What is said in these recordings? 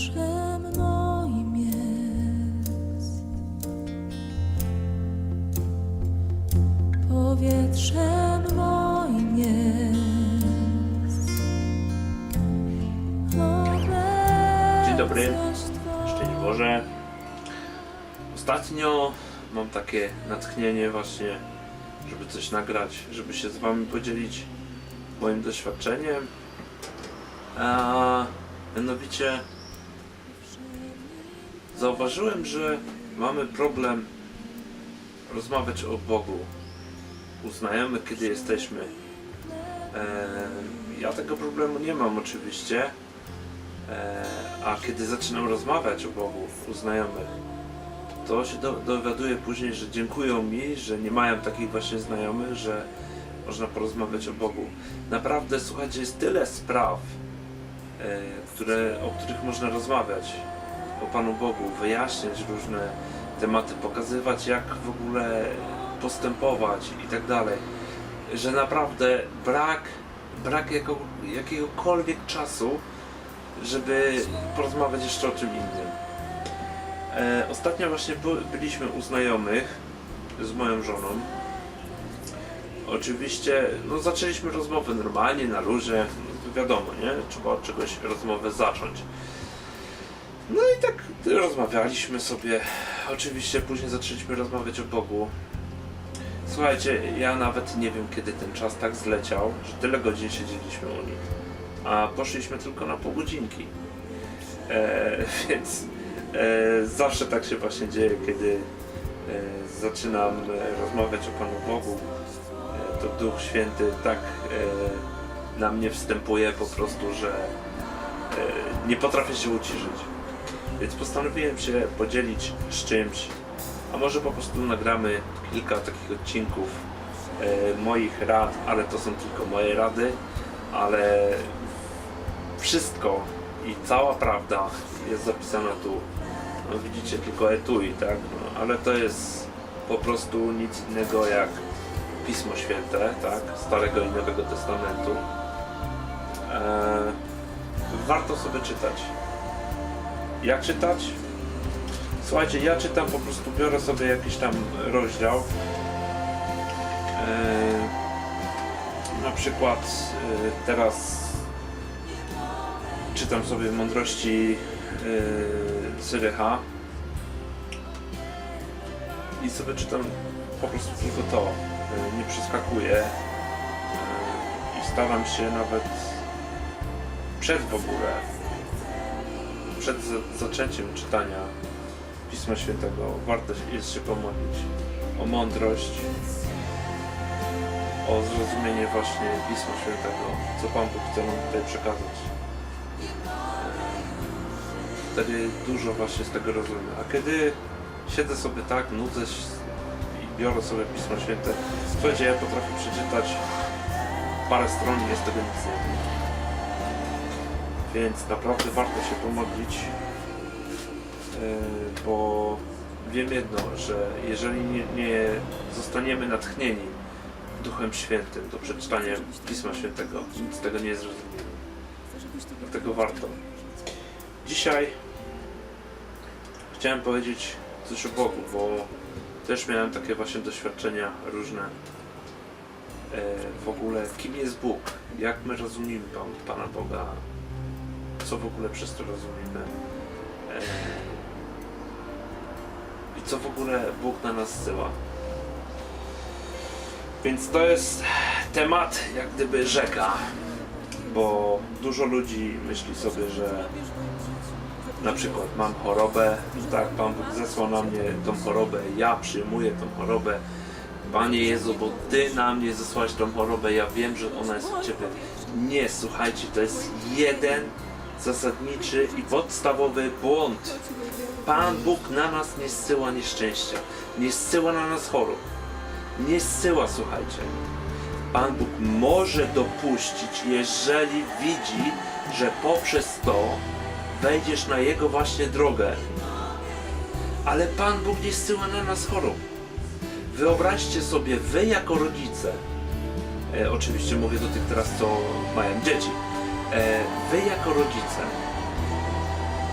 Powietrzem moim jest. Powietrzem moim jest. Dzień dobry. Szczęść Boże. Ostatnio mam takie natchnienie właśnie, żeby coś nagrać, żeby się z Wami podzielić moim doświadczeniem. A mianowicie zauważyłem, że mamy problem rozmawiać o Bogu u znajomych, kiedy jesteśmy. E, ja tego problemu nie mam oczywiście. E, a kiedy zaczynam rozmawiać o Bogu u znajomych, to się do, dowiaduję później, że dziękują mi, że nie mają takich właśnie znajomych, że można porozmawiać o Bogu. Naprawdę, słuchajcie, jest tyle spraw, e, które, o których można rozmawiać o Panu Bogu, wyjaśniać różne tematy, pokazywać jak w ogóle postępować i tak dalej, że naprawdę brak, brak jako, jakiegokolwiek czasu, żeby porozmawiać jeszcze o czym innym. E, ostatnio właśnie by, byliśmy u znajomych z moją żoną. Oczywiście, no zaczęliśmy rozmowę normalnie, na luzie, wiadomo, nie? Trzeba od czegoś rozmowę zacząć. No i tak rozmawialiśmy sobie. Oczywiście później zaczęliśmy rozmawiać o Bogu. Słuchajcie, ja nawet nie wiem kiedy ten czas tak zleciał, że tyle godzin siedzieliśmy u nich a poszliśmy tylko na pół godzinki. E, więc e, zawsze tak się właśnie dzieje, kiedy e, zaczynam e, rozmawiać o Panu Bogu, e, to Duch Święty tak e, na mnie wstępuje po prostu, że e, nie potrafię się uciszyć. Więc postanowiłem się podzielić z czymś, a może po prostu nagramy kilka takich odcinków e, moich rad, ale to są tylko moje rady, ale wszystko i cała prawda jest zapisana tu. No, widzicie tylko etui, tak? No, ale to jest po prostu nic innego jak Pismo Święte, tak? Starego i Nowego Testamentu. Eee, warto sobie czytać. Jak czytać? Słuchajcie, ja czytam po prostu, biorę sobie jakiś tam rozdział. Eee, na przykład eee, teraz czytam sobie mądrości yy, Syrycha i sobie czytam po prostu tylko to. Nie przeskakuję i staram się nawet przed w ogóle, przed za- zaczęciem czytania Pisma Świętego warto jest się pomodlić o mądrość, o zrozumienie właśnie Pisma Świętego, co Pan Bóg chce nam tutaj przekazać wtedy dużo właśnie z tego rozumiem. A kiedy siedzę sobie tak, nudzę się i biorę sobie Pismo Święte, słuchajcie, ja potrafię przeczytać parę stron i jest tego nic nie wiem. Więc naprawdę warto się pomodlić, yy, bo wiem jedno, że jeżeli nie, nie zostaniemy natchnieni Duchem Świętym do przeczytania Pisma Świętego, nic z tego nie zrozumiemy. Dlatego warto. Dzisiaj chciałem powiedzieć coś o Bogu, bo też miałem takie właśnie doświadczenia różne. E, w ogóle, kim jest Bóg? Jak my rozumiemy Pan, Pana Boga? Co w ogóle przez to rozumiemy? E, I co w ogóle Bóg na nas zsyła? Więc to jest temat jak gdyby rzeka, bo dużo ludzi myśli sobie, że na przykład mam chorobę, tak, Pan Bóg zesłał na mnie tą chorobę, ja przyjmuję tą chorobę. Panie Jezu, bo Ty na mnie zesłałeś tą chorobę, ja wiem, że ona jest od Ciebie. Nie, słuchajcie, to jest jeden zasadniczy i podstawowy błąd. Pan Bóg na nas nie zsyła nieszczęścia, nie zsyła na nas chorób, nie zsyła, słuchajcie. Pan Bóg może dopuścić, jeżeli widzi, że poprzez to wejdziesz na Jego właśnie drogę. Ale Pan Bóg nie zsyła na nas chorób. Wyobraźcie sobie, wy jako rodzice, e, oczywiście mówię do tych teraz, co mają dzieci, wy jako rodzice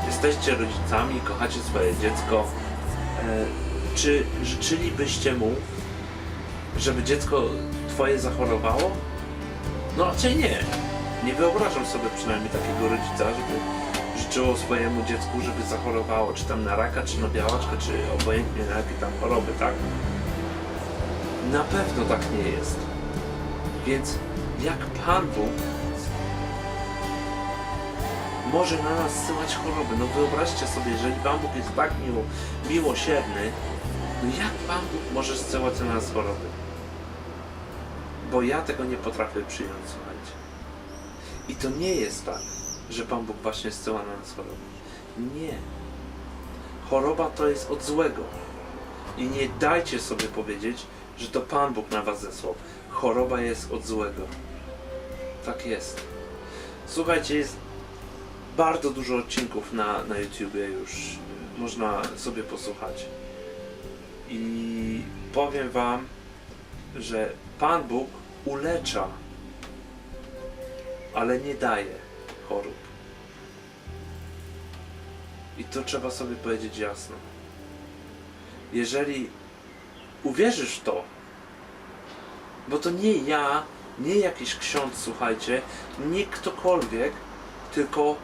jesteście rodzicami, kochacie swoje dziecko, e, czy życzylibyście mu, żeby dziecko twoje zachorowało? No raczej nie. Nie wyobrażam sobie przynajmniej takiego rodzica, żeby życzyło swojemu dziecku, żeby zachorowało, czy tam na raka, czy na białaczkę, czy obojętnie na jakie tam choroby, tak? Na pewno tak nie jest. Więc jak Pan Bóg może na nas zsyłać choroby? No wyobraźcie sobie, jeżeli Pan Bóg jest tak miło, miłosierny, no jak Pan Bóg może zsyłać na nas choroby? Bo ja tego nie potrafię przyjąć, słuchajcie. I to nie jest tak, że Pan Bóg właśnie zsyła na nas choroby. Nie. Choroba to jest od złego. I nie dajcie sobie powiedzieć, że to Pan Bóg na was zesłał. Choroba jest od złego. Tak jest. Słuchajcie, jest bardzo dużo odcinków na, na YouTubie już. Można sobie posłuchać. I powiem wam, że Pan Bóg ulecza, ale nie daje chorób. I to trzeba sobie powiedzieć jasno. Jeżeli uwierzysz w to, bo to nie ja, nie jakiś ksiądz, słuchajcie, nie ktokolwiek, tylko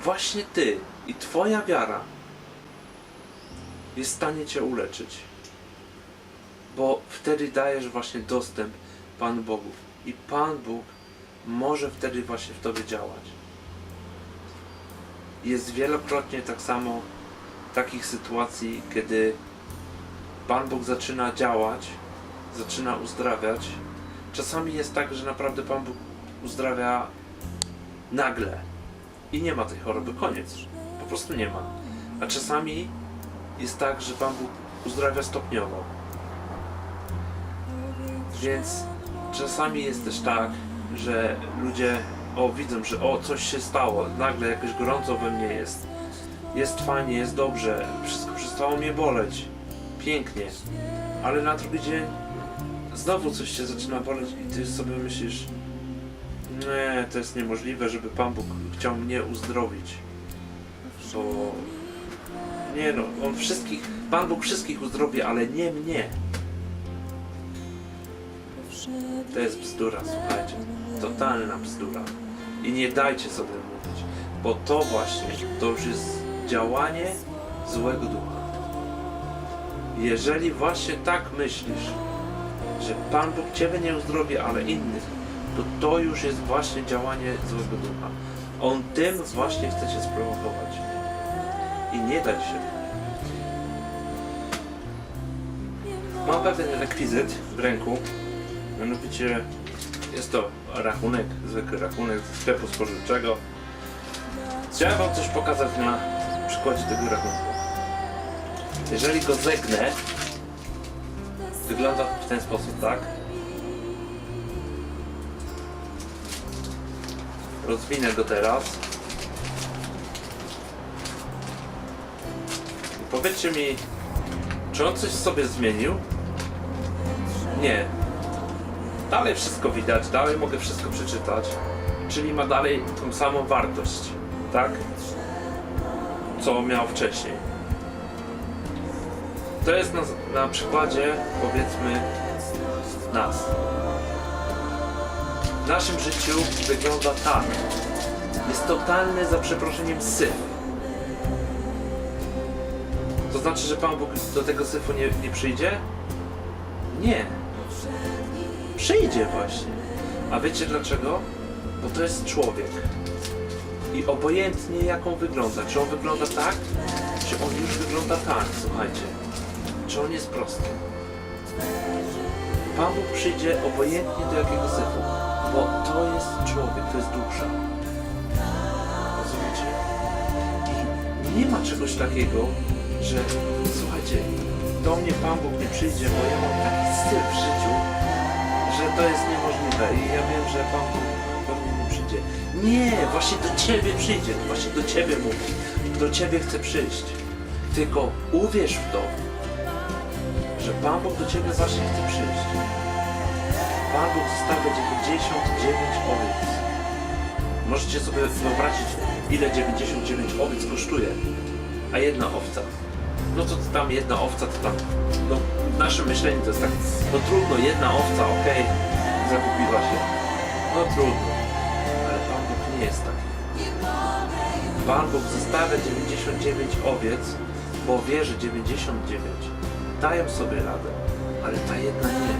właśnie ty i twoja wiara jest w stanie cię uleczyć. Bo wtedy dajesz właśnie dostęp Panu Bogu. I Pan Bóg może wtedy właśnie w tobie działać. Jest wielokrotnie tak samo takich sytuacji, kiedy Pan Bóg zaczyna działać, zaczyna uzdrawiać. Czasami jest tak, że naprawdę Pan Bóg uzdrawia nagle i nie ma tej choroby, koniec. Po prostu nie ma. A czasami jest tak, że Pan Bóg uzdrawia stopniowo. Więc czasami jest też tak, że ludzie o widzą, że o coś się stało, nagle jakoś gorąco we mnie jest. Jest fajnie, jest dobrze, wszystko przestało mnie boleć. Pięknie. Ale na drugi dzień znowu coś cię zaczyna boleć i ty sobie myślisz nie, to jest niemożliwe, żeby Pan Bóg chciał mnie uzdrowić. Bo nie no, on wszystkich, Pan Bóg wszystkich uzdrowi, ale nie mnie. To jest bzdura, słuchajcie. Totalna bzdura. I nie dajcie sobie mówić, bo to właśnie, to już jest działanie złego ducha. Jeżeli właśnie tak myślisz, że Pan Bóg Ciebie nie uzdrowi, ale innych, to to już jest właśnie działanie złego ducha. On tym właśnie chce Cię sprowokować. I nie daj się. Mam pewien rekwizyt w ręku. Mianowicie jest to rachunek, zwykły rachunek ze sklepu spożywczego. Chciałem Wam coś pokazać na przykładzie tego rachunku. Jeżeli go zegnę, wygląda w ten sposób, tak? Rozwinę go teraz. I powiedzcie mi, czy on coś sobie zmienił? Nie. Dalej wszystko widać, dalej mogę wszystko przeczytać. Czyli ma dalej tą samą wartość, tak? Co miał wcześniej. To jest na, na przykładzie, powiedzmy, nas. Naszym życiu wygląda tak. Jest totalny, za przeproszeniem, syf. To znaczy, że Pan Bóg do tego syfu nie, nie przyjdzie? Nie. Przyjdzie właśnie. A wiecie dlaczego? Bo to jest człowiek. I obojętnie jak on wygląda, czy on wygląda tak, czy on już wygląda tak, słuchajcie. Czy on jest prosty. Pan Bóg przyjdzie obojętnie do jakiego syfu, bo to jest człowiek, to jest dusza. Rozumiecie? I nie ma czegoś takiego, że słuchajcie, do mnie Pan Bóg nie przyjdzie, bo ja mam taki styl w życiu, że to jest niemożliwe i ja wiem, że Pan Bóg do mnie nie przyjdzie. Nie, właśnie do Ciebie przyjdzie, właśnie do Ciebie mówi, do Ciebie chce przyjść. Tylko uwierz w to, że Pan Bóg do Ciebie właśnie chce przyjść. Pan Bóg zostawia 99 owiec. Możecie sobie wyobrazić, ile 99 owiec kosztuje, a jedna owca. No to tam jedna owca to tam, no w naszym myśleniu to jest tak, no trudno, jedna owca, okej, zagubiła się. No trudno, ale Pan Bóg nie jest taki. Pan Bóg zostawia 99 owiec, bo wie, że 99 dają sobie radę, ale ta jedna nie.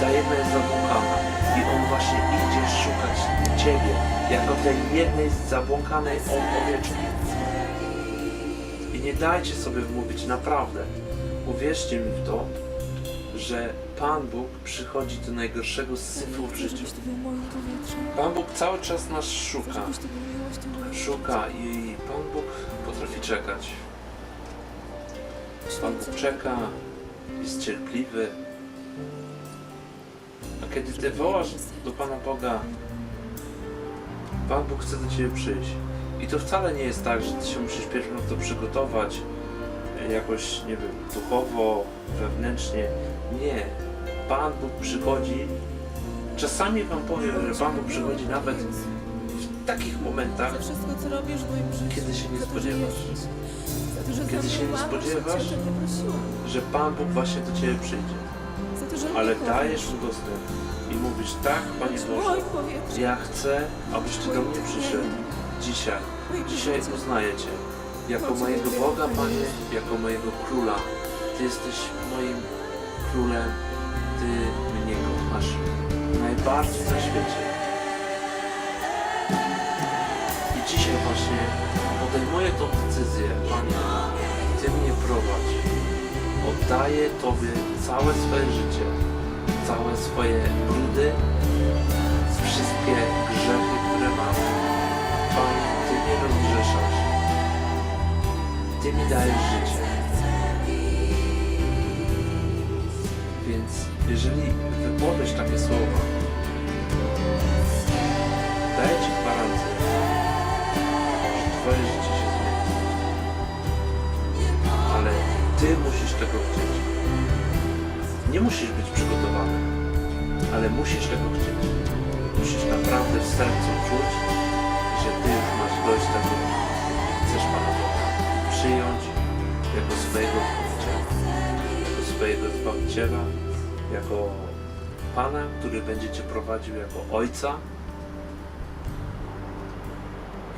Ta jedna jest zabłąkana i On właśnie idzie szukać Ciebie jako tej jednej zabłąkanej owieczki. I nie dajcie sobie wmówić, naprawdę. Uwierzcie mi w to, że Pan Bóg przychodzi do najgorszego syfu w życiu. Pan Bóg cały czas nas szuka. Szuka i Pan Bóg potrafi czekać. Pan Bóg czeka, jest cierpliwy. A kiedy Ty wołasz do Pana Boga, Pan Bóg chce do Ciebie przyjść. I to wcale nie jest tak, że Ty się musisz pierw na to przygotować e, jakoś, nie wiem, duchowo, wewnętrznie. Nie. Pan Bóg przychodzi. Czasami Wam powiem, że Pan Bóg przychodzi nawet w takich momentach, wszystko, robisz. Kiedy się nie spodziewasz. To, że Kiedy się nie spodziewasz. Że Pan Bóg właśnie do Ciebie przyjdzie. Ale dajesz mu dostęp i mówisz, tak, Panie Boże, ja chcę, abyś Ty do mnie przyszedł dzisiaj. Dzisiaj uznaję Cię jako mojego Boga, Panie, jako mojego Króla. Ty jesteś moim Królem, Ty mnie kochasz najbardziej na świecie. I dzisiaj właśnie podejmuję tą decyzję, Panie, Ty mnie prowadź. Oddaję Tobie całe swoje życie, całe swoje brudy, wszystkie grzechy, które mam. Panie, Ty mnie rozgrzeszasz. Ty mi dajesz życie. Więc jeżeli wypowiesz takie słowa, musisz tego chcieć. Nie musisz być przygotowany, ale musisz tego chcieć. Musisz naprawdę w sercu czuć, że Ty już masz dość tego chcesz Pana Boga przyjąć jako swojego Zbawiciela, jako swojego Zbawiciela, jako Pana, który będzie Cię prowadził jako Ojca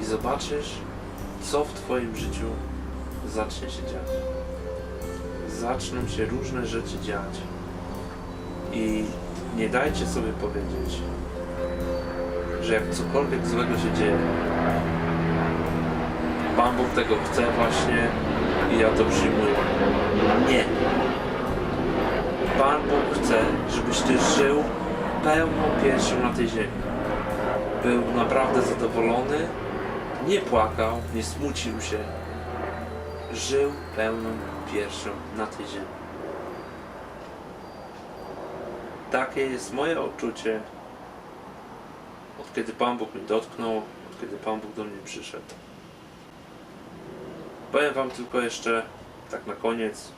i zobaczysz, co w Twoim życiu zacznie się dziać. Zaczną się różne rzeczy dziać i nie dajcie sobie powiedzieć, że jak cokolwiek złego się dzieje, Pan Bóg tego chce właśnie i ja to przyjmuję. Nie. Pan Bóg chce, żebyś Ty żył pełną piersią na tej ziemi. Był naprawdę zadowolony, nie płakał, nie smucił się. Żył pełną piersią na tej ziemi. Takie jest moje odczucie, od kiedy Pan Bóg mnie dotknął, od kiedy Pan Bóg do mnie przyszedł. Powiem Wam tylko jeszcze, tak na koniec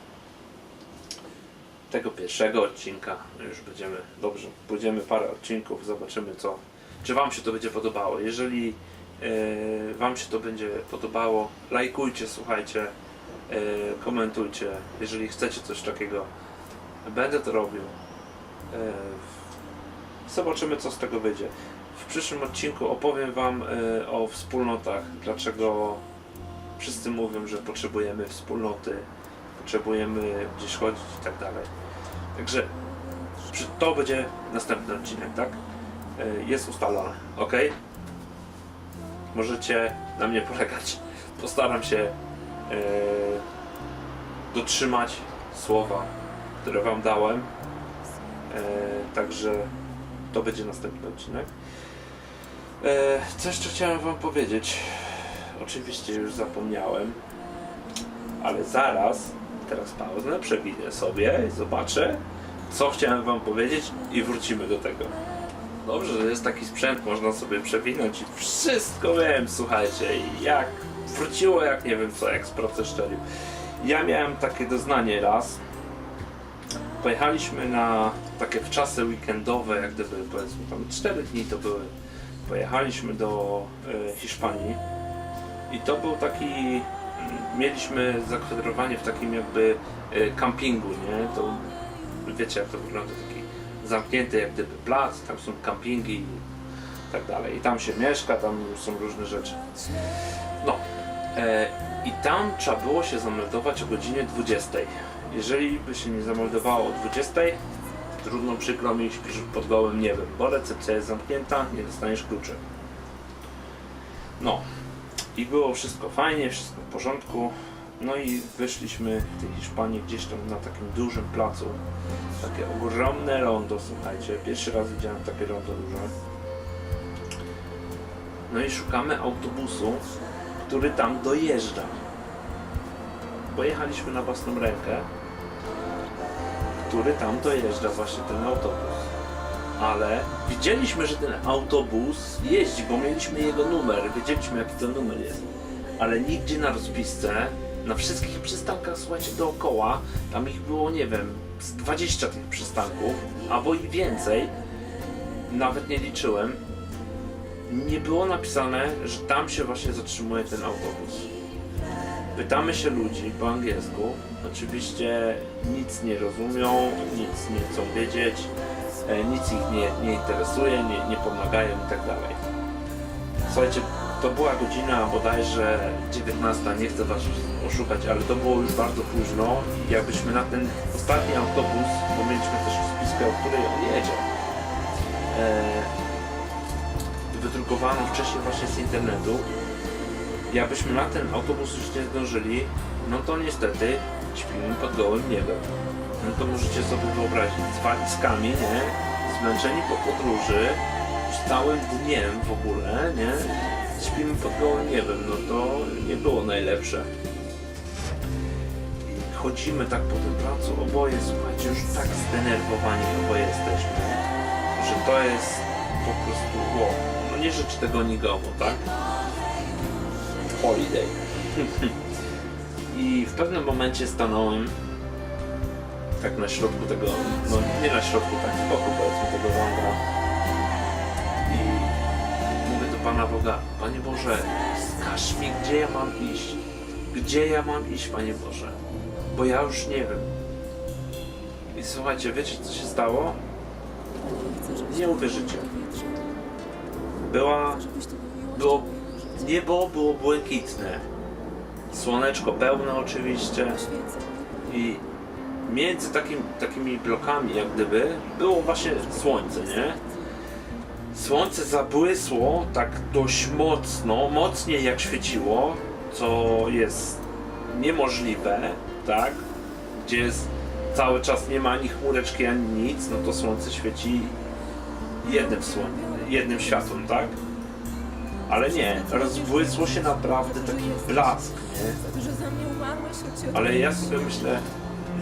tego pierwszego odcinka, już będziemy, dobrze, pójdziemy parę odcinków, zobaczymy co, czy Wam się to będzie podobało. Jeżeli e, Wam się to będzie podobało, lajkujcie, słuchajcie, komentujcie, jeżeli chcecie coś takiego, będę to robił. E, zobaczymy co z tego wyjdzie. W przyszłym odcinku opowiem Wam e, o wspólnotach, dlaczego wszyscy mówią, że potrzebujemy wspólnoty, potrzebujemy gdzieś chodzić i tak dalej. Także to będzie następny odcinek, tak? E, Jest ustalone, ok? Możecie na mnie polegać. Postaram się e, dotrzymać słowa, które Wam dałem. E, także to będzie następny odcinek. E, co jeszcze chciałem Wam powiedzieć? Oczywiście już zapomniałem, ale zaraz, teraz pauzę, przewinę sobie i zobaczę, co chciałem Wam powiedzieć i wrócimy do tego. Dobrze, że jest taki sprzęt, można sobie przewinąć i wszystko wiem, słuchajcie, jak wróciło, jak nie wiem co, sprawdzę szczelił. Ja miałem takie doznanie raz, pojechaliśmy na takie wczasy weekendowe, jak gdyby powiedzmy tam 4 dni to były. Pojechaliśmy do e, Hiszpanii I to był taki. mm, Mieliśmy zakwaterowanie w takim jakby e, kampingu, nie? To wiecie jak to wygląda, taki zamknięty jak gdyby plac, tam są kampingi i tak dalej. I tam się mieszka, tam są różne rzeczy. No. E, I tam trzeba było się zameldować o godzinie 20. Jeżeli by się nie zameldowało o 20, trudno przykro mi, śpisz pod gołym niebem, bo recepcja jest zamknięta, nie dostaniesz kluczy. No. I było wszystko fajnie, wszystko w porządku. No i wyszliśmy w tej Hiszpanii gdzieś tam na takim dużym placu. Takie ogromne rondo, słuchajcie. Pierwszy raz widziałem takie rondo duże. No i szukamy autobusu, który tam dojeżdża. Pojechaliśmy na własną rękę, który tam dojeżdża właśnie ten autobus. Ale widzieliśmy, że ten autobus jeździ, bo mieliśmy jego numer, wiedzieliśmy jaki to numer jest. Ale nigdzie na rozpisce, na wszystkich przystankach, słuchajcie, dookoła, tam ich było, nie wiem, z 20 tych przystanków, albo i więcej, nawet nie liczyłem, nie było napisane, że tam się właśnie zatrzymuje ten autobus. Pytamy się ludzi po angielsku. Oczywiście nic nie rozumią, nic nie chcą wiedzieć, e, nic ich nie, nie interesuje, nie, nie pomagają i tak. Słuchajcie, to była godzina bodajże 19, nie chcę was oszukać, ale to było już bardzo późno i jakbyśmy na ten ostatni autobus, bo mieliśmy też spiskę, o której on jedzie, wydrukowano wcześniej właśnie z internetu, jakbyśmy na ten autobus już nie zdążyli, no to niestety śpimy pod gołym niebem. No to możecie sobie wyobrazić, z walizkami, nie? Zmęczeni po podróży, z całym dniem w ogóle, nie? Śpimy pod gołym niebem, no to nie było najlepsze. I chodzimy tak po tym placu, oboje, słuchajcie, już tak zdenerwowani oboje jesteśmy, że to jest po prostu, wow. Nie życzę tego nikomu, tak? Holiday. I w pewnym momencie stanąłem tak na środku tego, no nie na środku, tak z boku powiedzmy tego ronda i mówię do Pana Boga, Panie Boże, wskaż mi, gdzie ja mam iść. Gdzie ja mam iść, Panie Boże? Bo ja już nie wiem. I słuchajcie, wiecie co się stało? Nie uwierzycie. Była, było, niebo było błękitne. Słoneczko pełne oczywiście. I między takim, takimi blokami, jak gdyby, było właśnie słońce, nie? Słońce zabłysło tak dość mocno, mocniej jak świeciło, co jest niemożliwe, tak? Gdzie jest cały czas nie ma ani chmureczki, ani nic, no to słońce świeci jednym, słoń, jednym światłem, tak? Ale nie, rozbłysło się naprawdę taki blask, nie? Ale ja sobie myślę,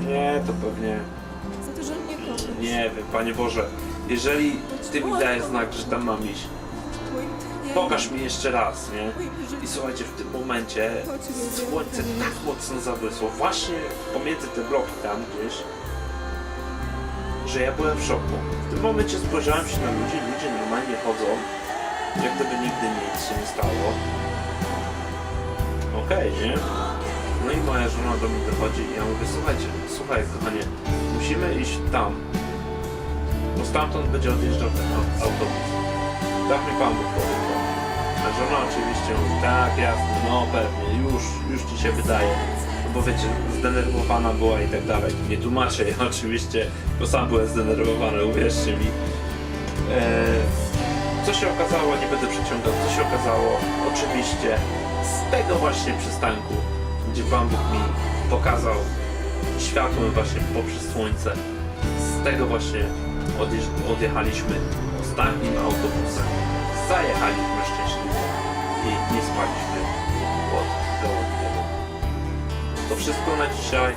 nie, to pewnie, nie wiem, Panie Boże, jeżeli Ty mi dajesz znak, że tam mam iść, pokaż mi jeszcze raz, nie? I słuchajcie, w tym momencie słońce tak mocno zabłysło, właśnie pomiędzy te bloki tam gdzieś, że ja byłem w szoku. W tym momencie spojrzałem się na ludzi, ludzie chodzą, jak gdyby nigdy nic się nie stało. Okej, nie? No i moja żona do mnie dochodzi i ja mówię, słuchajcie, słuchaj kochanie, musimy iść tam, bo stamtąd będzie odjeżdżał ten au- autobus. Tak mi Pan Bóg powiedział. A żona oczywiście mówi, tak, jasne, no pewnie, już, już Ci się wydaje. No bo wiecie, zdenerwowana była i tak dalej. Nie tłumaczę jej oczywiście, bo sam byłem zdenerwowany, uwierzcie mi. Eee, co się okazało, nie będę przeciągał, co się okazało, oczywiście z tego właśnie przystanku, gdzie Pan Bóg mi pokazał światłem właśnie poprzez słońce, z tego właśnie odjechaliśmy ostatnim autobusem, zajechaliśmy szczęśliwie i nie spaliśmy pod gołym niebem. To wszystko na dzisiaj.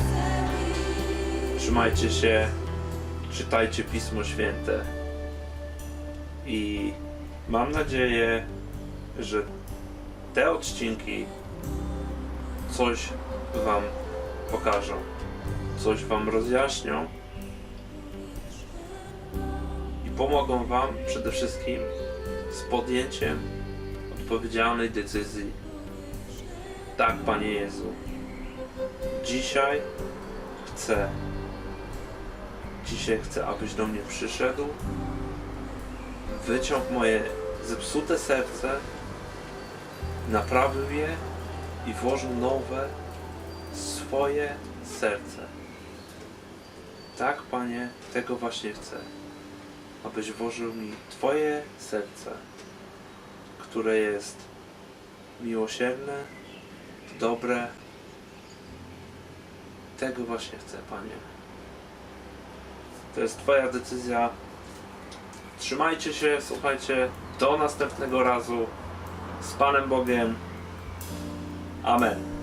Trzymajcie się, czytajcie Pismo Święte i mam nadzieję, że te odcinki coś Wam pokażą, coś Wam rozjaśnią i pomogą Wam przede wszystkim z podjęciem odpowiedzialnej decyzji Tak, Panie Jezu. Dzisiaj chcę. Dzisiaj chcę, abyś do mnie przyszedł. Wyciąg moje zepsute serce, naprawił je i włożył nowe, swoje serce. Tak, Panie, tego właśnie chcę. Abyś włożył mi Twoje serce, które jest miłosierne, dobre. Tego właśnie chcę, Panie. To jest Twoja decyzja. Trzymajcie się, słuchajcie. Do następnego razu. Z Panem Bogiem. Amen.